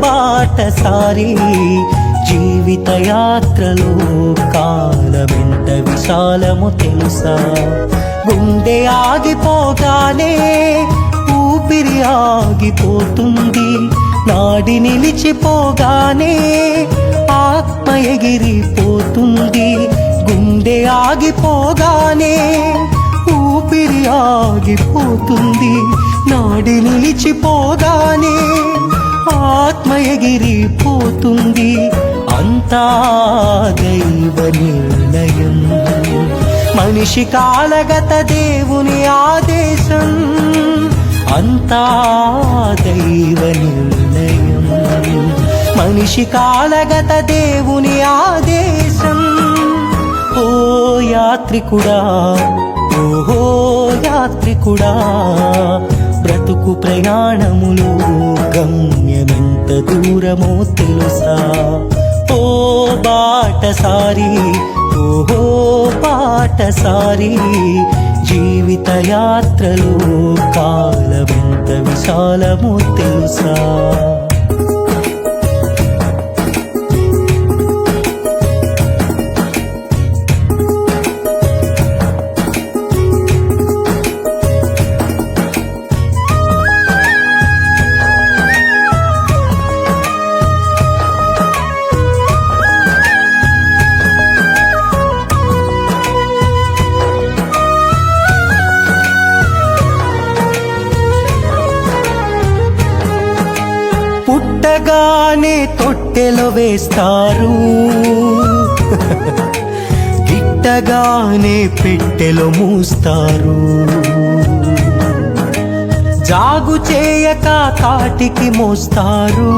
బాటసారి జీవిత యాత్రలో కాలమెంత విశాలము తెలుసా? గుండె ఆగిపోగానే ఊపిరి ఆగిపోతుంది. నాడి నిలిచిపోగానే ఆత్మ ఎగిరిపోతుంది. గుండె ఆగిపోగానే ఊపిరి ఆగిపోతుంది. నాడి నిలిచిపోగానే ఆత్మ ఎగిరిపోతుంది అంతా దైవ నిర్ణయం. మనిషి కాలగత దేవుని ఆదేశం. అంతా దైవ నిర్ణయం. మనిషి కాలగత దేవుని ఆదేశం. ఓ యాత్రికుడా ఓహో యాత్రికుడా బ్రతుకు ప్రయాణములు గమ్యమెంత దూరమో తెలుసా? ఓ బాటసారి ఓహో బాటసారి జీవిత యాత్రలో కాలమెంత విశాలమో తెలుసా? పుట్టగానే తొట్టెలో వేస్తారు. గిట్టగానే పెట్టెలో మూస్తారు. జాగు చేయక కాటికి మోస్తారు.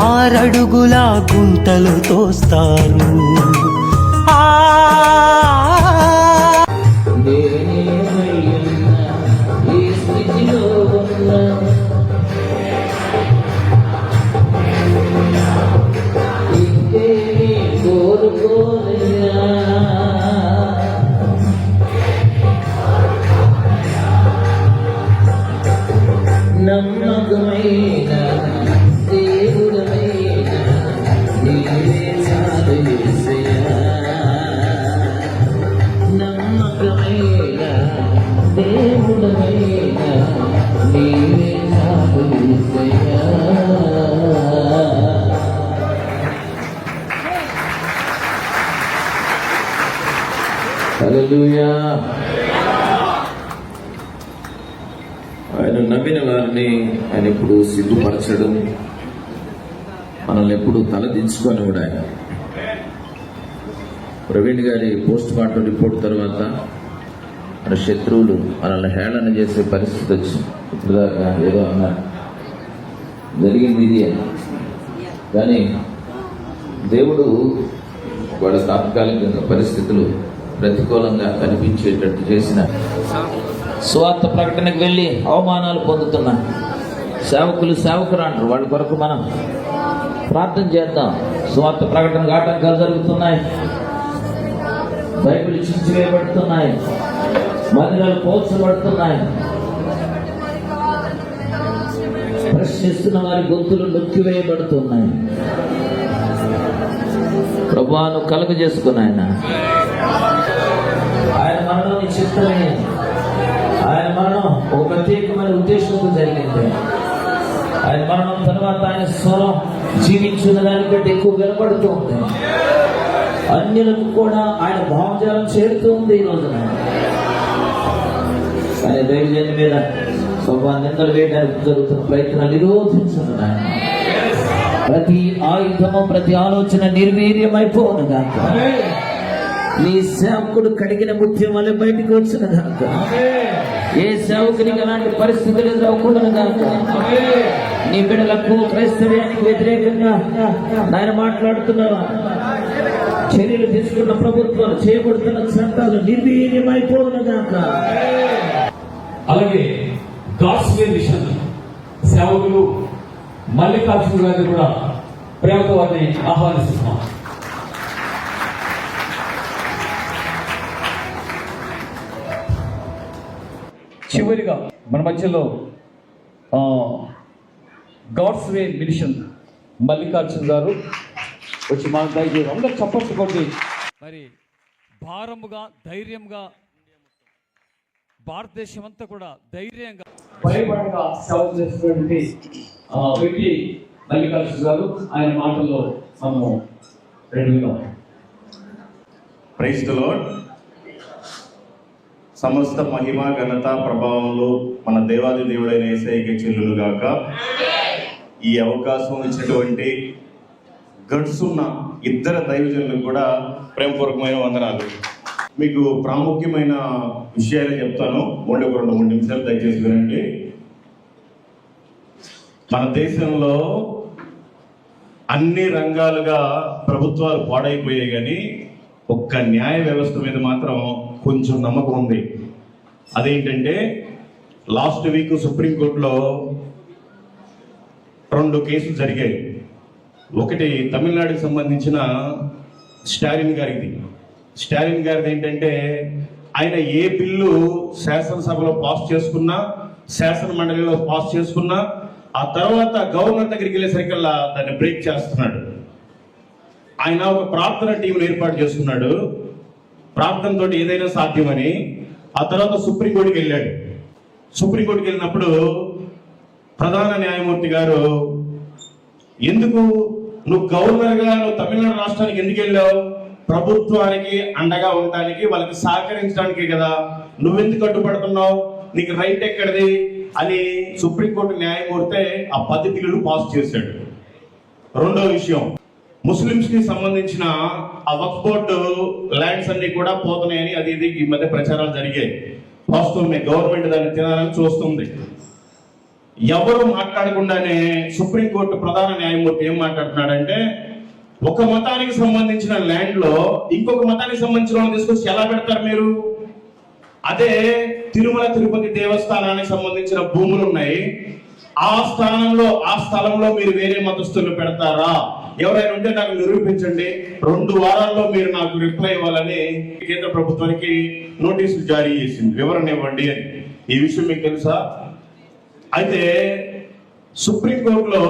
ఆరడుగుల గుంటలు తోస్తారు. ఆ ఆయన నమ్మిన వారిని ఆయన ఇప్పుడు సిగ్గుపరచడం మనల్ని ఎప్పుడు తలదించుకొని కూడా ఆయన. ప్రవీణ్ గారి పోస్ట్ మార్టం రిపోర్ట్ తర్వాత మన శత్రువులు మనల్ని హేళన చేసే పరిస్థితి వచ్చింది. ఇప్పుడు దాకా ఏదో అన్నారు. జరిగింది ఇది కానీ దేవుడు వాళ్ళ తాత్కాలికంగా పరిస్థితులు ప్రతికూలంగా కనిపించేటట్టు చేసిన స్వార్థ ప్రకటనకు వెళ్ళి అవమానాలు పొందుతున్నా సేవకులు సేవకులు అంటారు వాళ్ళ కొరకు మనం ప్రార్థన చేద్దాం. స్వార్థ ప్రకటన ఆటంకాలు జరుగుతున్నాయి. బైబిల్ చించివేయబడుతున్నాయి మందిరాలు పోల్చబడుతున్నాయి. ప్రశ్నిస్తున్న వారి గొంతులు నొక్కివేయబడుతున్నాయి. ప్రభువాను కలుగ చేసుకున్నాయన ఆయన మరణం నీ చిత్తమే. ఆయన మరణం ఒక ప్రత్యేకమైన ఉద్దేశంతో జరిగింది. ఆయన మరణం తర్వాత ఆయన స్వరం జీవించిన దానికంటే ఎక్కువ వినపడుతూ ఉంది. అన్యులకు కూడా ఆయన భావజాలం చేరుతూ ఉంది ఈ రోజున. ఆయన దైవజన్య మీద స్వభావ నిందలు వేయడానికి జరుగుతున్న ప్రయత్నాలు నిరోధించను ప్రతి ఆయుధము ప్రతి ఆలోచన నిర్వీర్యమైపోను గాక నీ సేవకుడు కడిగిన ముత్యం వల్ల బయటకు వచ్చిన దాక. ఏ సేవకునికి అలాంటి పరిస్థితులు ఎదురవకూడదు దాక. నీ బిడ్డలకు క్రైస్తవ్యానికి వ్యతిరేకంగా నాయన మాట్లాడుతున్నావా? చర్యలు తీసుకున్న ప్రభుత్వాలు చేయబడుతున్న చట్టాలు నిర్వీర్యమైపోను దాక. అలాగే గాడ్స్ మిషన్. సేవకులు మల్లికార్జున గారిని కూడా ప్రేమతో వారిని ఆహ్వానిస్తున్నాం. చివరిగా మన మధ్యలో ఆ, గాడ్స్ వే మిషన్ మల్లికార్జున గారు వచ్చి మా దయచేసి అందరు చప్పట్లు కొట్టి మరి భారముగా ధైర్యంగా భారతదేశం అంతా కూడా ధైర్యంగా భయపడగా సేవ చేసినటువంటి ఆ, వ్యక్తి మల్లికార్జున గారు ఆయన మాటల్లో మనము రెండు ప్రైజ్ ద లార్డ్ సమస్త మహిమ ఘనత ప్రభావంలో మన దేవాది దేవుడైన ఏసైకి చెల్లును గాక ఈ అవకాశం ఇచ్చినటువంటి గడుసున్న ఇద్దరు దైవజనులకు కూడా ప్రేమపూర్వకమైన వందనాలు. మీకు ప్రాముఖ్యమైన విషయాలు చెప్తాను. మూడు ఒక రెండు మూడు నిమిషాలు దయచేసి వినండి మన దేశంలో అన్ని రంగాలుగా ప్రభుత్వాలు పాడైపోయాయి కానీ ఒక్క న్యాయ వ్యవస్థ మీద మాత్రం కొంచెం నమ్మకం ఉంది. అదేంటంటే లాస్ట్ వీక్ సుప్రీంకోర్టులో రెండు కేసులు జరిగాయి. ఒకటి తమిళనాడుకి సంబంధించిన స్టాలిన్ గారిది. స్టాలిన్ గారిది ఏంటంటే ఆయన ఏ బిల్లు శాసనసభలో పాస్ చేసుకున్నా శాసన మండలిలో పాస్ చేసుకున్నా ఆ తర్వాత గవర్నర్ దగ్గరికి వెళ్ళేసరికల్లా దాన్ని బ్రేక్ చేస్తున్నాడు. ఆయన ఒక ప్రార్థన టీంను ఏర్పాటు చేసుకున్నాడు. ప్రార్థనతో ఏదైనా సాధ్యమని. ఆ తర్వాత సుప్రీంకోర్టుకి వెళ్ళాడు. సుప్రీంకోర్టుకి వెళ్ళినప్పుడు ప్రధాన న్యాయమూర్తి గారు ఎందుకు? నువ్వు గవర్నర్గా నువ్వు తమిళనాడు రాష్ట్రానికి ఎందుకు వెళ్ళావు? ప్రభుత్వానికి అండగా ఉండడానికి వాళ్ళకి సహకరించడానికే కదా. నువ్వెందుకు అడ్డుపడుతున్నావు నీకు రైట్ ఎక్కడిది? అని సుప్రీంకోర్టు న్యాయమూర్తి ఆ పది పాస్ చేశాడు. రెండో విషయం. ముస్లింస్కి సంబంధించిన ఆ వక్ఫ్ బోర్డు ల్యాండ్స్ అన్ని కూడా పోతున్నాయని అది ఇది ఈ మధ్య ప్రచారాలు జరిగాయి. వాస్తవమే గవర్నమెంట్ దాన్ని తినాలని చూస్తుంది. ఎవరు మాట్లాడకుండానే సుప్రీంకోర్టు ప్రధాన న్యాయమూర్తి ఏం మాట్లాడుతున్నాడంటే ఒక మతానికి సంబంధించిన ల్యాండ్లో ఇంకొక మతానికి సంబంధించిన వాళ్ళని తీసుకొచ్చి ఎలా పెడతారు మీరు? అదే తిరుమల తిరుపతి దేవస్థానానికి సంబంధించిన భూములు ఉన్నాయి ఆ స్థానంలో ఆ స్థలంలో మీరు వేరే మతస్థులను పెడతారా? ఎవరైనా ఉంటే నాకు నిరూపించండి. రెండు వారాల్లో మీరు నాకు రిప్లై ఇవ్వాలని కేంద్ర ప్రభుత్వానికి నోటీసులు జారీ చేసింది. వివరణ ఇవ్వండి అని. ఈ విషయం మీకు తెలుసా? అయితే సుప్రీంకోర్టులో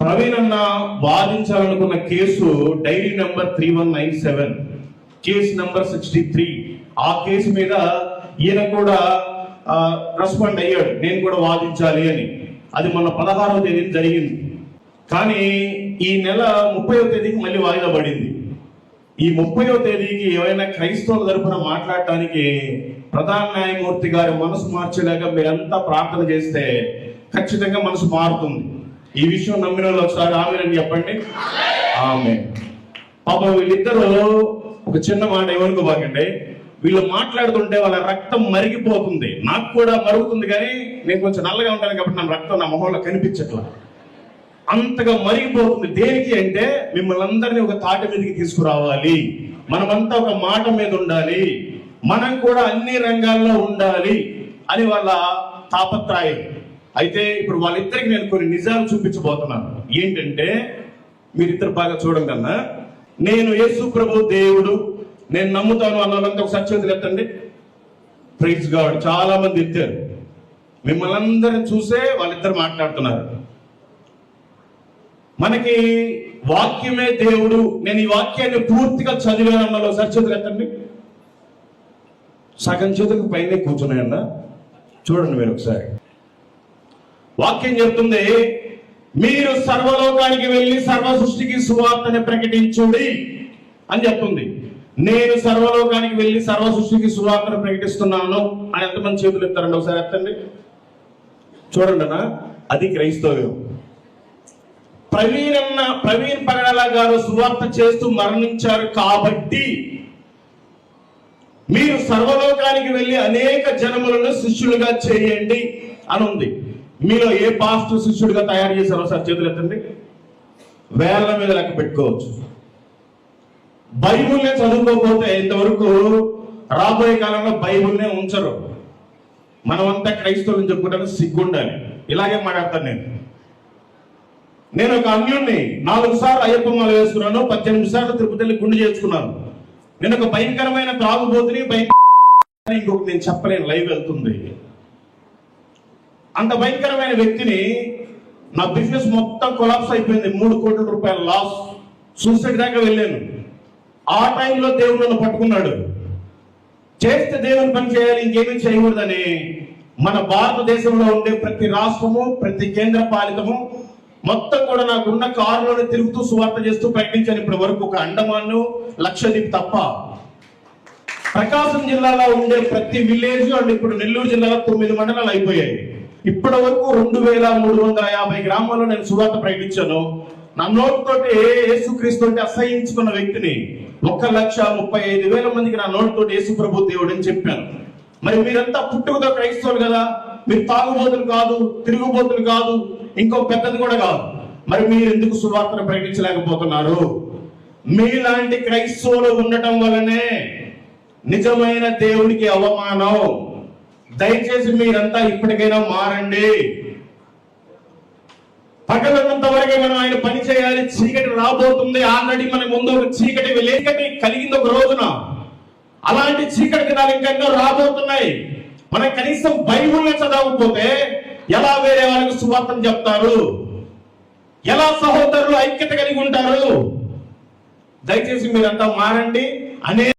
ప్రవీణ్ అన్న వాదించాలనుకున్న case diary number three one nine seven case number sixty three. ఆ కేసు మీద ఈయన కూడా రెస్పాండ్ అయ్యాడు. నేను కూడా వాదించాలి అని. అది మొన్న పదహారవ తేదీన జరిగింది. కానీ ఈ నెల ముప్పైవ తేదీకి మళ్ళీ వాయిదా పడింది. ఈ ముప్పైవ తేదీకి ఏమైనా క్రైస్తవుల తరపున మాట్లాడటానికి ప్రధాన న్యాయమూర్తి గారి మనసు మార్చలేక మీరంతా ప్రార్థన చేస్తే ఖచ్చితంగా మనసు మారుతుంది. ఈ విషయం నమ్మిన వాళ్ళు ఒకసారి ఆమెనని చెప్పండి. ఆమె. పాపం వీళ్ళిద్దరూ ఒక చిన్న మాట ఏమనుకోబాకండి వీళ్ళు మాట్లాడుతుంటే వాళ్ళ రక్తం మరిగిపోతుంది. నాకు కూడా మరుగుతుంది కానీ నేను కొంచెం నల్లగా ఉంటాను కాబట్టి నా రక్తం నా మొహంలో కనిపించట్లా. అంతగా మరిగిపోతుంది. దేనికి అంటే మిమ్మల్ని అందరినీ ఒక తాటి మీదకి తీసుకురావాలి. మనమంతా ఒక మాట మీద ఉండాలి. మనం కూడా అన్ని రంగాల్లో ఉండాలి అని వాళ్ళ తాపత్రాయం. అయితే ఇప్పుడు వాళ్ళిద్దరికి నేను కొన్ని నిజాలు చూపించబోతున్నాను. ఏంటంటే మీరిద్దరు బాగా చూడండి కన్నా నేను యేసు ప్రభు దేవుడు. నేను నమ్ముతాను అన్న వాళ్ళంతా ఒక సత్యవతులు ఎత్తండి. ప్రైజ్ గాడ్ చాలా మంది ఎత్తారు. మిమ్మల్ని అందరిని చూసే వాళ్ళిద్దరు మాట్లాడుతున్నారు. మనకి వాక్యమే దేవుడు. నేను ఈ వాక్యాన్ని పూర్తిగా చదివాను అన్న ఒకసారి చేతులు ఎత్తండి. సగం చేతులకు పైన కూర్చున్నాయన్న. చూడండి మీరు ఒకసారి. వాక్యం చెప్తుంది మీరు సర్వలోకానికి వెళ్ళి సర్వ సృష్టికి సువార్తని ప్రకటించుడి అని చెప్తుంది. నేను సర్వలోకానికి వెళ్ళి సర్వ సృష్టికి సువార్తను ప్రకటిస్తున్నాను అని ఎంతమంది చేతులు ఎత్తారండి ఒకసారి ఎత్తండి. చూడండి అన్న అది క్రైస్తవ్యం. ప్రవీణ్ అన్న ప్రవీణ్ పగడాల గారు సువార్త చేస్తూ మరణించారు కాబట్టి మీరు సర్వలోకానికి వెళ్ళి అనేక జనములను శిష్యులుగా చేయండి అని ఉంది. మీలో ఏ పాస్టర్ శిష్యుడిగా తయారు చేశారో సార్ చేతులు ఎత్తండి. వేల మీద లెక్క పెట్టుకోవచ్చు. బైబుల్నే చదువుకోకపోతే ఇంతవరకు రాబోయే కాలంలో బైబుల్నే ఉంచరు. మనమంతా క్రైస్తవులు చెప్పుకుంటాను సిగ్గుండాలి. ఇలాగే మాట్లాడతాను నేను. నేను ఒక అన్యుణ్ణి నాలుగు సార్లు అయ్యప్ప మాల వేసుకున్నాను పద్దెనిమిది సార్లు తిరుపతి వెళ్ళి గుండు చేసుకున్నాను నేను ఒక భయంకరమైన త్రాగుబోతుని భయంకర ఇంకొకటి నేను చెప్పలేను లైవ్ వెళ్తుంది. అంత భయంకరమైన వ్యక్తిని నా బిజినెస్ మొత్తం కొలాప్స్ అయిపోయింది మూడు కోట్ల రూపాయల లాస్. సూసైడ్ దాకా వెళ్ళాను. ఆ టైంలో దేవుడు నన్ను పట్టుకున్నాడు. చేస్తే దేవుని పని చేయాలి ఇంకేమీ చేయకూడదని మన భారతదేశంలో ఉండే ప్రతి రాష్ట్రము ప్రతి కేంద్ర పాలితము మొత్తం కూడా నాకున్న కారులోనే తిరుగుతూ సువార్త చేస్తూ ప్రకటించాను. ఇప్పటి వరకు ఒక అండమాను లక్షద్వీప్ తప్ప ప్రకాశం జిల్లాలో ఉండే ప్రతి విలేజ్ అండ్ ఇప్పుడు నెల్లూరు జిల్లాలో తొమ్మిది మండలాలు అయిపోయాయి. ఇప్పటి వరకు రెండు వేల మూడు వందల యాభై గ్రామాల్లో నేను సువార్త ప్రకటించాను. నా నోటితోటి యేసుక్రీస్తు అంటే అసహించుకున్న వ్యక్తిని ఒక లక్ష ముప్పై ఐదు వేల మందికి నా నోటితోటి యేసు ప్రభు దేవుడు అని చెప్పాను. మరి మీరంతా పుట్టుకతో క్రైస్తవులు కదా. మీరు తాగుబోతులు కాదు తిరుగుబోతులు కాదు ఇంకో పెద్దది కూడా కాదు. మరి మీరు ఎందుకు సువార్తను ప్రకటించలేకపోతున్నారు? మీలాంటి క్రైస్తవులు ఉండటం వల్లనే నిజమైన దేవుడికి అవమానం. దయచేసి మీరంతా ఇప్పటికైనా మారండి. పగలన్నంత వరకే మనం ఆయన పని చేయాలి. చీకటి రాబోతుంది. ఆల్రెడీ మన ముందు ఒక చీకటి చీకటి కలిగింది ఒక రోజున. అలాంటి చీకటి దినాలు ఇంకా ఎన్నో రాబోతున్నాయి. మనం కనీసం బైబుల్ని చదవకపోతే ఎలా వేరే వాళ్ళకి సువార్తను చెప్తారు? ఎలా సహోదరులు ఐక్యత కలిగి ఉంటారు? దయచేసి మీరంతా మారండి. అనే